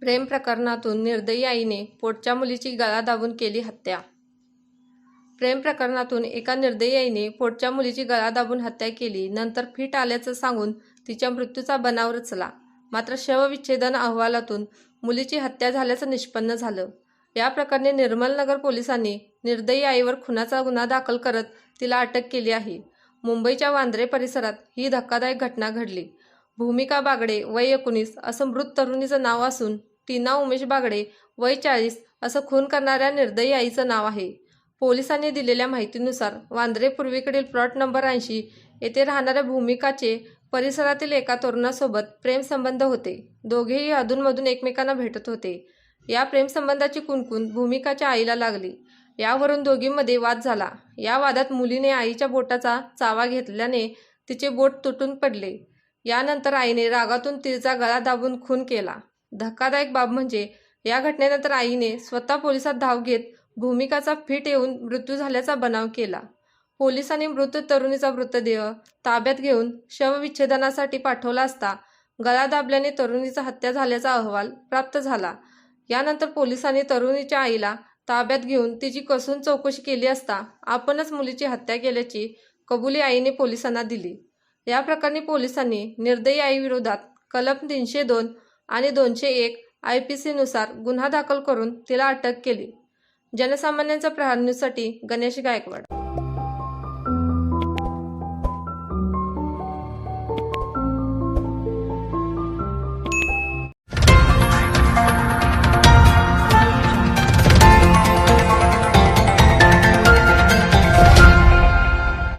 प्रेम प्रकरणातून निर्दयी आईने पोटच्या मुलीची गळा दाबून केली हत्या. प्रेम प्रकरणातून एका निर्दयी आईने पोटच्या मुलीची गळा दाबून हत्या केली. नंतर फिट आल्याचं सांगून तिच्या मृत्यूचा बनाव रचला. मात्र शवविच्छेदन अहवालातून मुलीची हत्या झाल्याचं निष्पन्न झालं. या प्रकरणी निर्मलनगर पोलिसांनी निर्दयी आईवर खुनाचा गुन्हा दाखल करत तिला अटक केली आहे. मुंबईच्या वांद्रे परिसरात ही धक्कादायक घटना घडली. भूमिका बागडे वय एकोणीस असं मृत तरुणीचं नाव असून टीना उमेश बागडे वय चाळीस असं खून करणाऱ्या निर्दयी आईचं नाव आहे. पोलिसांनी दिलेल्या माहितीनुसार वांद्रे पूर्वेकडील प्लॉट नंबर ऐंशी येथे राहणाऱ्या भूमिकाचे परिसरातील एका तरुणासोबत प्रेमसंबंध होते. दोघेही अधूनमधून एकमेकांना भेटत होते. या प्रेमसंबंधाची कुणकुण भूमिकाच्या आईला लागली. यावरून दोघींमध्ये वाद झाला. या वादात मुलीने आईच्या बोटाचा चावा घेतल्याने तिचे बोट तुटून पडले. यानंतर आईने रागातून तिचा गळा दाबून खून केला. धक्कादायक बाब म्हणजे या घटनेनंतर आईने स्वतः पोलिसात धाव घेत भूमिकाचा फिट येऊन मृत्यू झाल्याचा बनाव केला. पोलिसांनी मृत तरुणीचा मृतदेह ताब्यात घेऊन शवविच्छेदनासाठी पाठवला असता गळा दाबल्याने तरुणीचा हत्या झाल्याचा अहवाल प्राप्त झाला. यानंतर पोलिसांनी तरुणीच्या आईला ताब्यात घेऊन तिची कसून चौकशी केली असता आपणच मुलीची हत्या केल्याची कबुली आईने पोलिसांना दिली. या प्रकरणी पोलिसांनी निर्दयी आईविरोधात कलम तीनशे दोन आणि दोनशे एक आय पी सीनुसार गुन्हा दाखल करून तिला अटक केली. जनसामान्यांचा प्रहारणीसाठी गणेश गायकवाड